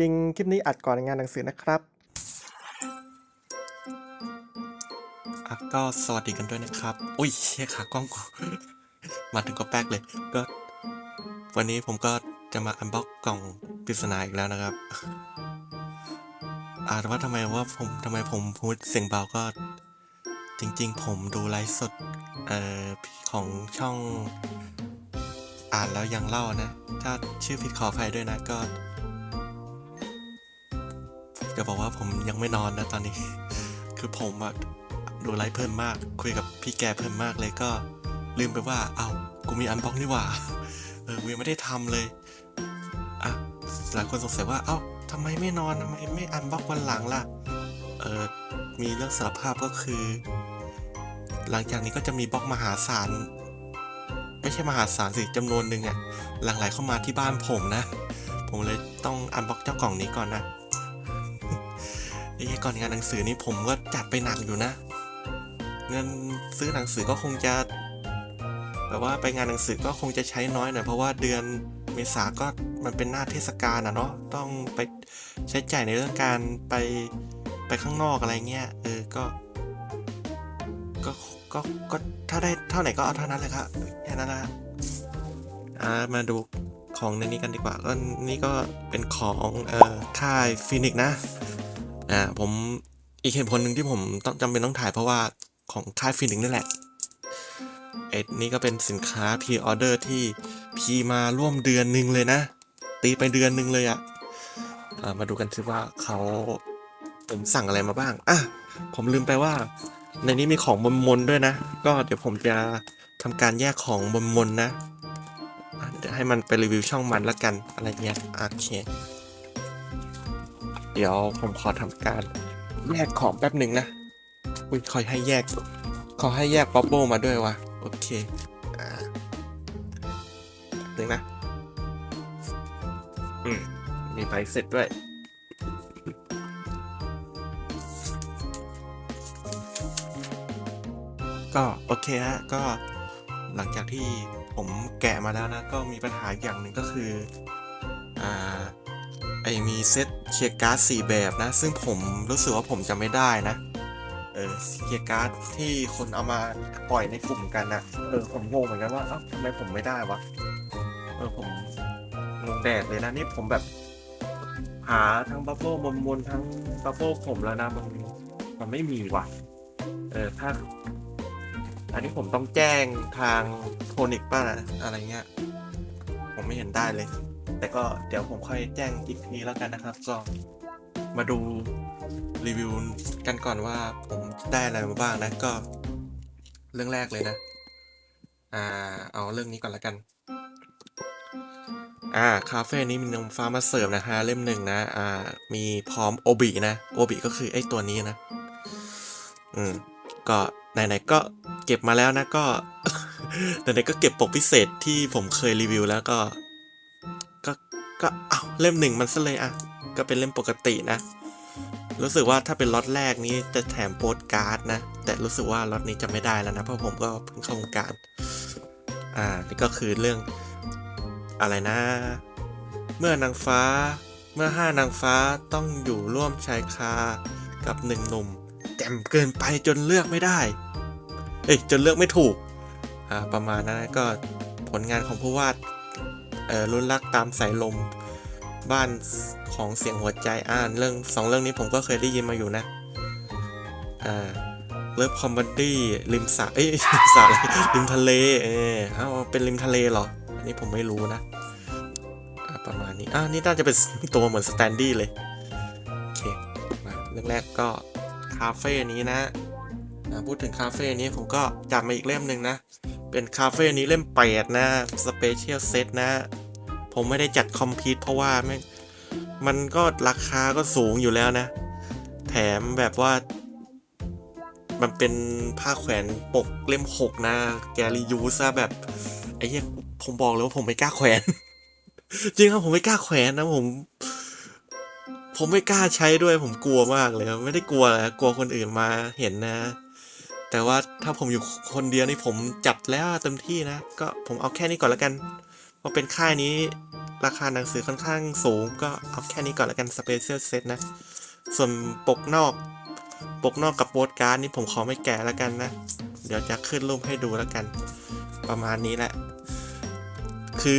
ริง ๆ คลิปนี้อัดก่อนงานหนังสือนะครับอะก็สวัสดีกันด้วยนะครับ อุ้ยเชี่ยขากล้องกูมาถึงก็แป๊กเลย ก็ วันนี้ผมก็จะมาอันบ็อกกล่องปริศนาอีกแล้วนะครับอาแต่ว่าทำไมว่าผมทำไมผมพูดเสียงเบาก็ จริง ๆ ผมดูไลฟ์สดเอ่อของช่อง อ่านแล้วยังเล่านะ ถ้าชื่อผิดขออภัยด้วยนะก็ จะบอกว่าผมยังไม่นอนนะตอนนี้ คือผมอะดูไลฟ์เพลินมมาก คุยกับพี่แกเพลินมมากเลยก็ ลืมไปว่า เอ้ากูมีอันบ็อกนี่หว่า เออกูยังไม่ได้ทำเลย อะ หลายคนสงสัยว่า เอ้าทำไมไม่นอนทำไมไม่อันบ็อกวันหลังล่ะ เออมีเรื่องสารภาพก็คือ หลังจากนี้ก็จะมีบล็อกมหาศาลไม่ใช่มหาศาลสิจำนวนหนึ่งเนี่ยหลั่งไหลเข้ามาที่บ้านผมนะ ผมเลยต้องอันบ็อกเจ้ากล่องนี้ก่อนนะ ไอ้ก่อนงานหนังสือนี่ผมก็จัดไปหนักอยู่นะ เงินซื้อหนังสือก็คงจะแบบว่าไปงานหนังสือก็คงจะใช้น้อยหน่อยเพราะว่าเดือนเมษาก็มันเป็นหน้าเทศกาลนะเนาะต้องไปใช้จ่ายในเรื่องการไปไปข้างนอกอะไรเงี้ยเออก็ก็ก็ก็ถ้าได้เท่าไหร่ก็เอาเท่านั้นเลยครับแค่นั้นนะอ่ามาดูของในนี้กันดีกว่าก็นี่ก็เป็นของเอ่อค่ายฟินิกนะ อ่าผมอีกเหตุผลหนึ่งที่ผมต้องจำเป็นต้องถ่ายเพราะว่าของค่ายฟินิกนี่แหละเอ็ดนี่ก็เป็นสินค้าพ r ออเดอร์ที่พีมาร่วมเดือนหนึ่งเลยนะ ตีไปเดือนหนึ่งเลยอะ่ะมาดูกันซิว่าเขาผมสั่งอะไรมาบ้างอะผมลืมไปว่า ในนี้มีของบนมนด้วยนะ ก็เดี๋ยวผมจะทำการแยกของบนมนนะะเดี๋ยวให้มันไปรีวิวช่องมันละกันอะไรเงี้ยโอเค เดี๋ยวผมขอทำการ แยกของแป๊บหนึ่งนะอุ้ยคอยให้แยกขอให้แยกป๊อปโบมาด้วยวะโอเคอ่าหนึ่งนะ อืม มีใบเสร็จด้วยก็โอเคฮะก็หลังจากที่ผมแกะมาแล้วนะ ก็มีปัญหาอย่างหนึ่งก็คือ อ่า ไอมีเซตเคลียร์การ์ดสี่แบบนะ ซึ่งผมรู้สึกว่าผมจะไม่ได้นะ เออเคลียร์การ์ดที่คนเอามาปล่อยในกลุ่มกันนะเออผมงงเหมือนกันว่าเอ้าทำไมผมไม่ได้วะ เออผมงงแดดเลยนะนี่ผมแบบ หาทั้งบัฟเฟิลมนมนทั้งบัฟเฟิลผมแล้วนะมันมันไม่มีว่ะ เออถ้า อันนี้ผมต้องแจ้งทางโทนิกป่ะนะอะไรเงี้ย ผมไม่เห็นได้เลย แต่ก็เดี๋ยวผมค่อยแจ้งอีกทีแล้วกันนะครับ ก็มาดูรีวิวกันก่อนว่าผมได้อะไรมาบ้างนะก็ เรื่องแรกเลยนะ อ่า เอาเรื่องนี้ก่อนละกัน อ่า คาเฟ่นี้มีนมฟ้ามาเสิร์ฟนะฮะเล่มหนึ่งนะ อ่า มีพร้อมโอบินะโอบิก็คือไอ้ตัวนี้นะ อืม ก็ไหนๆก็เก็บมาแล้วนะก็ไหนๆก็เก็บปกพิเศษที่ผมเคยรีวิวแล้วก็ก็ ก็เอาวเล่มหนึ่งมันซะเลยอะ ก็เป็นเล่มปกตินะ รู้สึกว่าถ้าเป็นล็อตแรกนี้จะแถมโปสการ์ดนะ แต่รู้สึกว่าล็อตนี้จะไม่ได้แล้วนะ เพราะผมก็เพิ่งเข้าวงการ อ่า นี่ก็คือเรื่องอะไรนะ เมื่อนางฟ้า เมื่อห้านางฟ้าต้องอยู่ร่วมชายคา กับหนึ่งหนุ่มแจ่มเกินไปจนเลือกไม่ได้ เอ้ยจนเลือกไม่ถูก อ่า ประมาณนั้นก็ผลงานของผู้วาด รุ่นรักตามสายลม บ้านของเสียงหัวใจอ่านเรื่องสองเรื่องนี้ผมก็เคยได้ยินมาอยู่นะ อ่าเลิฟคอมเมดี้ริมสระเอ้ยริมสระอะไรริมทะเลเออเอาเป็นริมทะเลเหรอ อันนี้ผมไม่รู้นะประมาณนี้อ่านี่น่าจะเป็นตัวเหมือนสแตนดี้เลย โอเค มาเรื่องแรกก็คาเฟ่นี้นะพูดถึงคาเฟ่นี้ผมก็จัดมาอีกเล่มหนึ่งนะ เป็นคาเฟ่นี้เล่มแปดนะ สเปเชียลเซตนะ ผมไม่ได้จัดคอมพิวเพราะว่าแม่งมันก็ราคาก็สูงอยู่แล้วนะ แถมแบบว่า มันเป็นผ้าแขวนปกเล่มหกนะ แกรียูซะแบบ ไอ้เหี้ยผมบอกเลยว่าผมไม่กล้าแขวน จริงครับผมไม่กล้าแขวนนะผม ผมไม่กล้าใช้ด้วยผมกลัวมากเลยไม่ได้กลัวอะไรกลัวคนอื่นมาเห็นนะ แต่ว่าถ้าผมอยู่คนเดียวนี่ผมจัดแล้วเต็มที่นะ ก็ผมเอาแค่นี้ก่อนแล้วกัน พราะเป็นค่ายนี้ราคาหนังสือค่อนข้างสูง ก็เอาแค่นี้ก่อนแล้วกัน Special Set นะ ส่วนปกนอก ปกนอกกับโปสการ์ดนี่ผมขอไม่แกะแล้วกันนะ เดี๋ยวจะขึ้นรูปให้ดูแล้วกัน ประมาณนี้แหละ คือ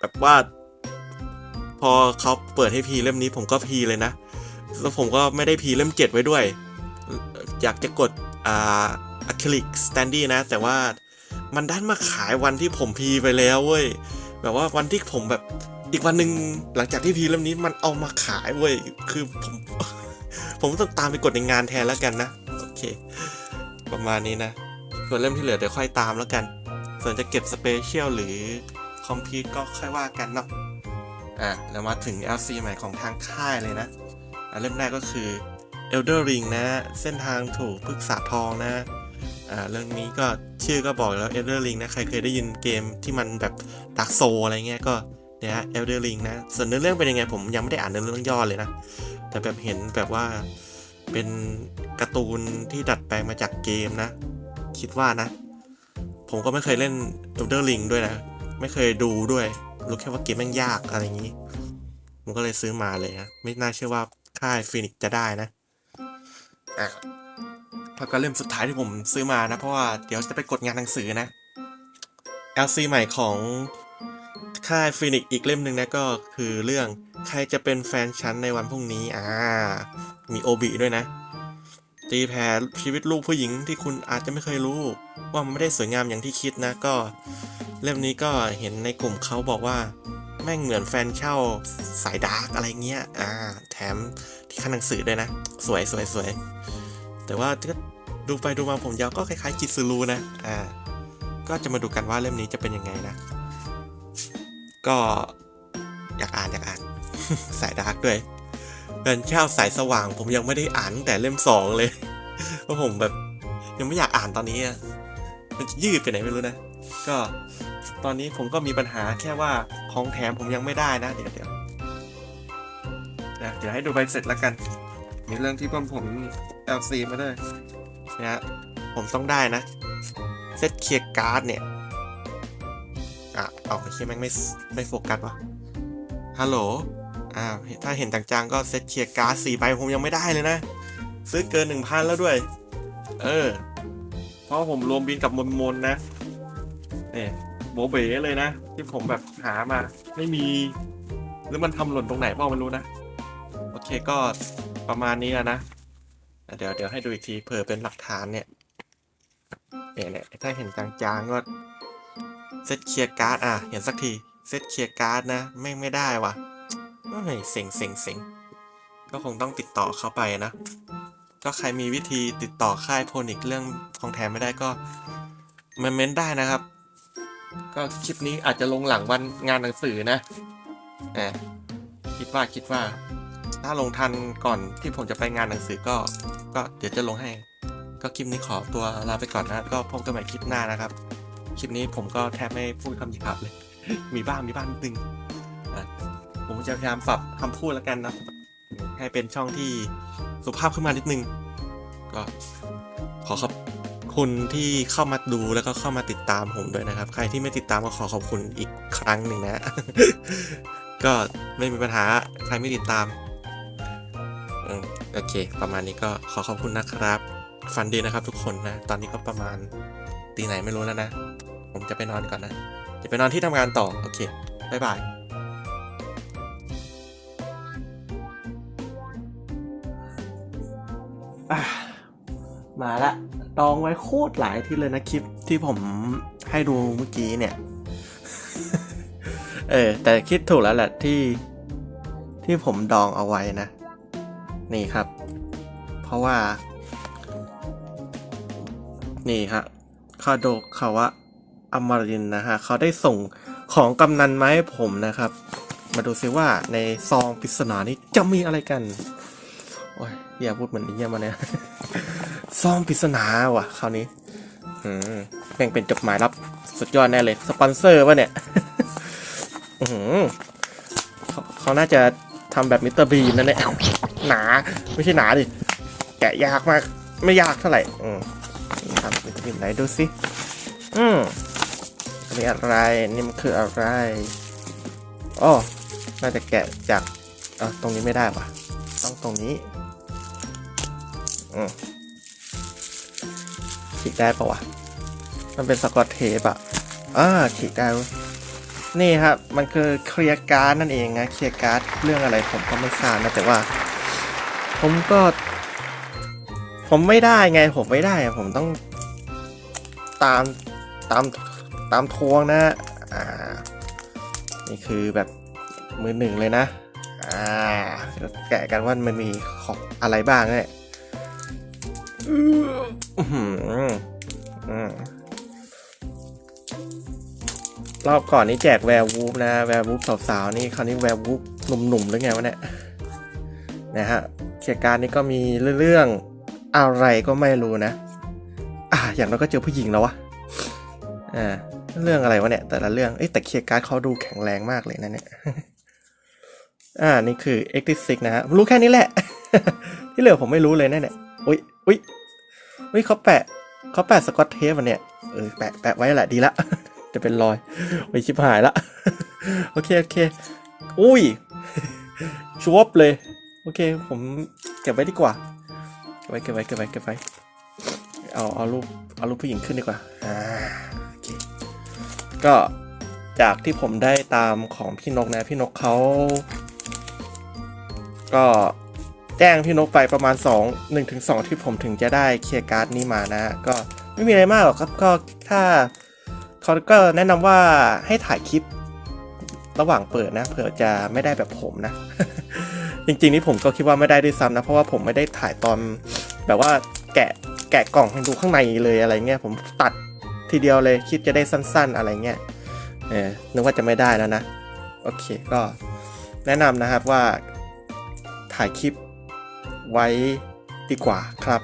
แบบว่า พอเขาเปิดให้พีเล่มนี้ผมก็พีเลยนะ แล้วผมก็ไม่ได้พีเล่มเจ็ดไว้ด้วย อยากจะกดอ่าอะคริลิกสแตนดี้นะ แต่ว่า มันดันมาขายวันที่ผมพีไปแล้วเว้ยแบบว่าวันที่ผมแบบอีกวันหนึ่งหลังจากที่พีเล่มนี้มันเอามาขายเว้ยคือผมผมต้องตามไปกดในงานแทนแล้วกันนะโอเค ประมาณนี้นะ ส่วนเล่มที่เหลือเดี๋ยวค่อยตามแล้วกัน ส่วนจะเก็บสเปเชียลหรือคอมพิวก็ค่อยว่ากันเนาะอะแล้วมาถึง LC ใหม่ของทางค่ายเลยนะอะเล่มแรกก็คือ Elder Ring นะ เส้นทางถูกพฤกษาทองนะ อ่าเรื่องนี้ก็ชื่อก็บอกแล้ว Elder Ring นะใครเคยได้ยินเกมที่มันแบบ Dark Soul อะไรเงี้ยก็เนี่ยฮะ Elder Ring นะส่วนเนื้อเรื่องเป็นยังไงผมยังไม่ได้อ่านเนื้อเรื่องย่อเลยนะ แต่แบบเห็นแบบว่าเป็นการ์ตูนที่ดัดแปลงมาจากเกมนะ คิดว่านะ ผมก็ไม่เคยเล่น Elder Ring ด้วยนะ ไม่เคยดูด้วยรู้แค่ว่าเกมแม่งยากอะไรอย่างนี้ ผมก็เลยซื้อมาเลยนะไม่น่าเชื่อว่าค่ายฟินิกจะได้นะอะ แล้วก็เล่มสุดท้ายที่ผมซื้อมานะ เพราะว่าเดี๋ยวจะไปกดงานหนังสือนะ LC ใหม่ของค่ายฟินิกอีกเล่มหนึ่งนะก็คือเรื่องใครจะเป็นแฟนฉันในวันพรุ่งนี้อ่ามีโอบิด้วยนะ ตีแผ่ชีวิตลูกผู้หญิงที่คุณอาจจะไม่เคยรู้ ว่ามันไม่ได้สวยงามอย่างที่คิดนะก็ เล่มนี้ก็เห็นในกลุ่มเขาบอกว่า แม่งเหมือนแฟนเช่าสายดาร์กอะไรเงี้ยอ่าแถมที่ขั้นหนังสือด้วยนะ สวยสวยสวย แต่ว่าดูไปดูมาผมยาวก็คล้ายๆกิซูรูนะ อ่า ก็จะมาดูกันว่าเล่มนี้จะเป็นยังไงนะ ก็อยากอ่านอยากอ่าน สายดาร์กด้วยแฟนเช่าสายสว่าง ผมยังไม่ได้อ่านแต่เล่มสองเลยเพราะผมแบบ ยังไม่อยากอ่านตอนนี้อะมันจะยืดไปไหนไม่รู้นะ ก็ตอนนี้ผมก็มีปัญหาแค่ว่าของแถมผมยังไม่ได้นะ เดี๋ยวเดี๋ยวเดี๋ยวให้ดูใบเสร็จแล้วกัน มีเรื่องที่ผมผม LC มาด้วยนะฮะผมต้องได้นะ เซตเคลียร์การ์ดเนี่ย อะเอาไอ้เคียแม่งไม่ไม่โฟกัสวะฮัลโหลอ่าถ้าเห็นจางๆก็เซตเคลียร์การ์ดสี่ใบผมยังไม่ได้เลยนะ ซื้อเกินหนึ่งพันแล้วด้วย เออ เพราะผมรวมบินกับมนมนนะเนี่ยโบเบ๋เลยนะ ที่ผมแบบหามา ไม่มี หรือมันทำหล่นตรงไหนเปล่าไม่รู้นะ โอเคก็ประมาณนี้อะนะ เดี๋ยวเดี๋ยวให้ดูอีกทีเผื่อเป็นหลักฐานเนี่ยเนี่ยเนี่ยถ้าเห็นจางๆก็เซตเคลียร์การ์ดอะ เห็นสักทีเซตเคลียร์การ์ดนะแม่ไม่ได้วะเฮ้ยเซ็งเซ็งเซ็งก็คงต้องติดต่อเข้าไปนะก็ใครมีวิธีติดต่อค่ายโพนิกเรื่องของแถมไม่ได้ก็มาเม้นได้นะครับ ก็คลิปนี้อาจจะลงหลังวันงานหนังสือนะแหมคิดว่าคิดว่า ถ้าลงทันก่อนที่ผมจะไปงานหนังสือก็ ก็เดี๋ยวจะลงให้ ก็คลิปนี้ขอตัวลาไปก่อนนะ ก็พบกันใหม่คลิปหน้านะครับ คลิปนี้ผมก็แทบไม่พูดคำหยาบเลย มีบ้างมีบ้างนิดนึงอะผมจะพยายามปรับคำพูดแล้วกันนะ ให้เป็นช่องที่สุภาพขึ้นมานิดนึง ก็ขอขอบคุณที่เข้ามาดูแล้วก็เข้ามาติดตามผมด้วยนะครับ ใครที่ไม่ติดตามก็ขอขอบคุณอีกครั้งหนึ่งนะ ก็ไม่มีปัญหาใครไม่ติดตาม โอเค ประมาณนี้ก็ขอขอบคุณนะครับ ฟันดีนะครับทุกคนนะ ตอนนี้ก็ประมาณตีไหนไม่รู้แล้วนะ ผมจะไปนอนก่อนนะ จะไปนอนที่ทำงานต่อ โอเค บ๊ายบายมาละดองไว้โคตรหลายที่เลยนะคลิปที่ผมให้ดูเมื่อกี้เนี่ย เออ แต่คิดถูกแล้วแหละที่ที่ผมดองเอาไว้นะ นี่ครับ เพราะว่า นี่ฮะคาโดคาวะอมรินนะฮะเขาได้ส่งของกำนันมาให้ผมนะครับ มาดูซิว่าในซองปริศนานี้จะมีอะไรกันโอ้ยอย่าพูดเหมือนนี้มาเนี่ยซองปริศนาว่ะคราวนี้อืมแม่งเป็นจดหมายรับสุดยอดแน่เลย สปอนเซอร์ป่ะเนี่ยอือหือเขาเขาน่าจะทำแบบมิสเตอร์บีนนั่นแหละ หนา ไม่ใช่หนาดิ แกะยากมาก ไม่ยากเท่าไหร่ อืมนี่ครับมิสเตอร์บีนไหนดูสิ อืมอันนี่อะไร นี่มันคืออะไรอ๋อน่าจะแกะจากเออตรงนี้ไม่ได้ว่ะต้องตรงนี้ อืมฉีกได้ปะวะ มันเป็นสกอตเทปอะอ่าฉีกได้ว้ยนี่ครับ มันคือเคลียร์การ์ดนั่นเองนะ เคลียร์การ์ดเรื่องอะไรผมก็ไม่ทราบนะ แต่ว่า ผมก็ ผมไม่ได้ไง ผมไม่ได้ผมต้องตามตามตามทวงนะอ่านี่คือแบบมือหนึ่งเลยนะอ่าแกะกันว่ามันมีของอะไรบ้างเนี่ยอือหืออืมรอบก่อนนี้แจกแวร์วูฟนะ แวร์วูฟสาวๆนี่คราวนี้แวร์วูฟหนุ่มๆหรือไงวะเนี่ยนะฮะ เขียร์การนี้ก็มีเรื่องอะไรก็ไม่รู้นะ อ่าอย่างเราก็เจอผู้หญิงแล้ววะอ่าเรื่องอะไรวะเนี่ย แต่ละเรื่องเอ้ยแต่เคียร์การ์ดเขาดูแข็งแรงมากเลยนะเนี่ยอ่านี่คือ x 6นะฮะรู้แค่นี้แหละ ที่เหลือผมไม่รู้เลยนะเนี่ยอุ้ยอุ้ยอุ้ยเขาแปะเขาแปะสกอตเทปอะเนี่ยเออแปะแปะไว้แหละดีละ จะเป็นรอยโอ้ยชิบหายละ โอเค โอเค อุ้ยชวบเลย โอเค ผมเก็บไว้ดีกว่า เก็บไว้ เก็บไว้ เก็บไว้ เก็บไว้ เอา เอารูป เอารูปผู้หญิงขึ้นดีกว่า อ่า โอเค ก็จากที่ผมได้ตามของพี่นกนะ พี่นกเขา ก็แจ้งพี่นกไปประมาณ 2 1ถึง2ที่ผมถึงจะได้เคลียร์การ์ดนี้มานะ ก็ไม่มีอะไรมากหรอกครับ ก็ถ้าเขาก็แนะนำว่าให้ถ่ายคลิประหว่างเปิดนะ เผื่อจะไม่ได้แบบผมนะ จริงๆนี่ผมก็คิดว่าไม่ได้ด้วยซ้ำนะ เพราะว่าผมไม่ได้ถ่ายตอนแบบว่าแกะแกะกล่องให้ดูข้างในเลยอะไรเงี้ยผมตัดทีเดียวเลยคิดจะได้สั้น ๆอะไรเงี้ยเออนึกว่าจะไม่ได้แล้วนะ โอเคก็แนะนำนะครับว่าถ่ายคลิปไว้ดีกว่าครับ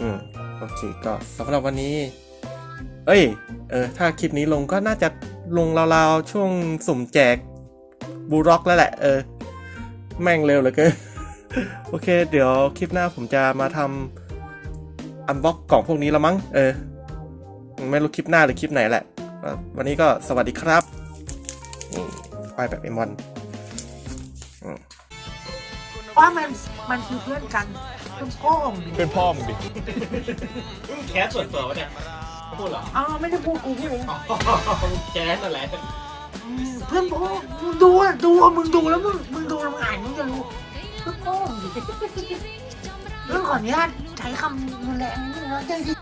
อืม โอเค ก็สำหรับวันนี้ เอ้ย เออ ถ้าคลิปนี้ลงก็น่าจะลงราวๆ ช่วงสุ่มแจกบูร็อกแล้วแหละ เออ แม่งเร็วเหลือเกิน โอเค เดี๋ยวคลิปหน้าผมจะมาทำอันบ็อกกล่องพวกนี้แล้วมั้ง เออ ไม่รู้คลิปหน้าหรือคลิปไหนแหละก็วันนี้ก็สวัสดีครับนี่ไปแบบเอมอนว่ามันมันคือเพื่อนกันเพื่อนพ่อมึงดิเป็นพ่อมึงดิแคสส่วนตัววะเนี่ยเขาพูดเหรอ อ้าวไม่ได้พูดกูพูดเองอ๋อแคสนั่นแหละอืม เพื่อนพ่อมึงดูอะดูอะมึงดูแล้วมึงมึงดูแล้วมึงอ่านมึงจะรู้เพื่อนพ่องเรื่องขออนุญาตใช้คำรุนแรงนิดนึงนะใจดี